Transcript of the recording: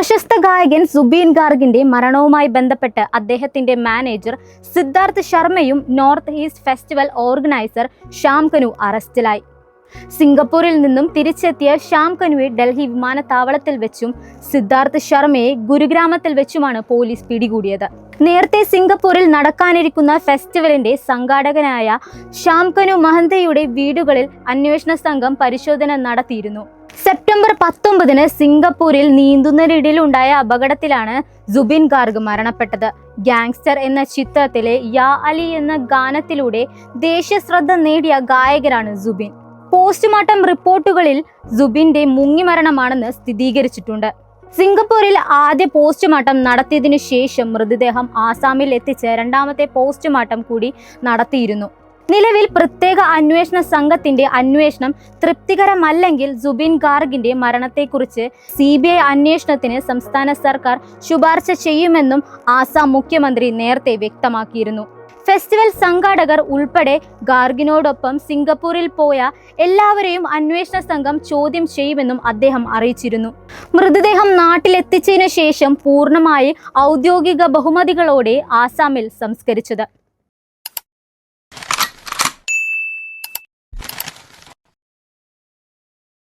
പ്രശസ്ത ഗായകൻ സുബീൻ ഗാർഗിന്റെ മരണവുമായി ബന്ധപ്പെട്ട് അദ്ദേഹത്തിന്റെ മാനേജർ സിദ്ധാർത്ഥ് ശർമ്മയും north east festival organiser Shyam Kanu അറസ്റ്റിലായി. സിംഗപ്പൂരിൽ നിന്നും തിരിച്ചെത്തിയ ശ്യാം കനുവെ ഡൽഹി വിമാനത്താവളത്തിൽ വെച്ചും സിദ്ധാർത്ഥ് ശർമ്മയെ ഗുരുഗ്രാമത്തിൽ വെച്ചുമാണ് പോലീസ് പിടികൂടിയത്. നേരത്തെ സിംഗപ്പൂരിൽ നടക്കാനിരിക്കുന്ന ഫെസ്റ്റിവലിന്റെ സംഘാടകനായ ശ്യാം കനു മഹന്തയുടെ വീടുകളിൽ അന്വേഷണ സംഘം പരിശോധന നടത്തിയിരുന്നു. സെപ്റ്റംബർ പത്തൊമ്പതിന് സിംഗപ്പൂരിൽ നീന്തുന്നതിനിടയിൽ ഉണ്ടായ അപകടത്തിലാണ് ജുബിൻ ഗാർഗ് മരണപ്പെട്ടത്. ഗാങ്സ്റ്റർ എന്ന ചിത്രത്തിലെ യാ അലി എന്ന ഗാനത്തിലൂടെ ദേശീയ ശ്രദ്ധ നേടിയ ഗായകരാണ് ജുബിൻ പോസ്റ്റ്മോർട്ടം റിപ്പോർട്ടുകളിൽ ജുബിന്റെ മുങ്ങിമരണമാണെന്ന് സ്ഥിരീകരിച്ചിട്ടുണ്ട്. സിംഗപ്പൂരിൽ ആദ്യ പോസ്റ്റ്മോർട്ടം നടത്തിയതിനു ശേഷം മൃതദേഹം ആസാമിൽ എത്തിച്ച് രണ്ടാമത്തെ പോസ്റ്റ്മോർട്ടം കൂടി നടത്തിയിരുന്നു. നിലവിൽ പ്രത്യേക അന്വേഷണ സംഘത്തിന്റെ അന്വേഷണം തൃപ്തികരമല്ലെങ്കിൽ ജുബിൻ ഗാർഗിന്റെ മരണത്തെക്കുറിച്ച് സി ബി ഐ അന്വേഷണത്തിന് സംസ്ഥാന സർക്കാർ ശുപാർശ ചെയ്യുമെന്നും ആസാം മുഖ്യമന്ത്രി നേരത്തെ വ്യക്തമാക്കിയിരുന്നു. ഫെസ്റ്റിവൽ സംഘാടകർ ഉൾപ്പെടെ ഗാർഗിനോടൊപ്പം സിംഗപ്പൂരിൽ പോയ എല്ലാവരെയും അന്വേഷണ സംഘം ചോദ്യം ചെയ്യുമെന്നും അദ്ദേഹം അറിയിച്ചിരുന്നു. മൃതദേഹം നാട്ടിലെത്തിച്ചതിനു ശേഷം പൂർണമായി ഔദ്യോഗിക ബഹുമതികളോടെ ആസാമിൽ സംസ്കരിച്ചത്.